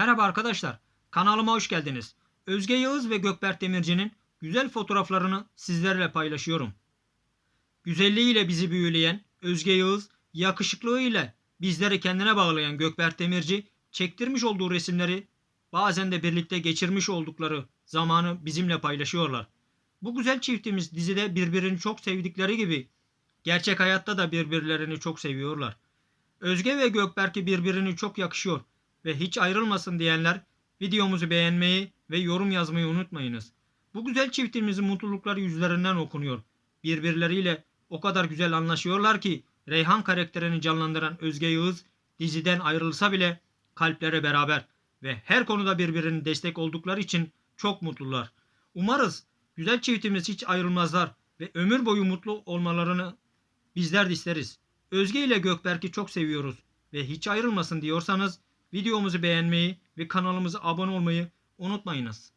Merhaba arkadaşlar. Kanalıma hoş geldiniz. Özge Yağız ve Gökberk Demirci'nin güzel fotoğraflarını sizlerle paylaşıyorum. Güzelliğiyle bizi büyüleyen Özge Yağız, yakışıklığıyla bizleri kendine bağlayan Gökberk Demirci çektirmiş olduğu resimleri bazen de birlikte geçirmiş oldukları zamanı bizimle paylaşıyorlar. Bu güzel çiftimiz dizide birbirini çok sevdikleri gibi gerçek hayatta da birbirlerini çok seviyorlar. Özge ve Gökberk'i birbirini çok yakışıyor ve hiç ayrılmasın diyenler videomuzu beğenmeyi ve yorum yazmayı unutmayınız. Bu güzel çiftimizin mutlulukları yüzlerinden okunuyor. Birbirleriyle o kadar güzel anlaşıyorlar ki Reyhan karakterini canlandıran Özge Yağız diziden ayrılsa bile kalplere beraber ve her konuda birbirinin destek oldukları için çok mutlular. Umarız güzel çiftimiz hiç ayrılmazlar ve ömür boyu mutlu olmalarını bizler de isteriz. Özge ile Gökberk'i çok seviyoruz ve hiç ayrılmasın diyorsanız videomuzu beğenmeyi ve kanalımıza abone olmayı unutmayınız.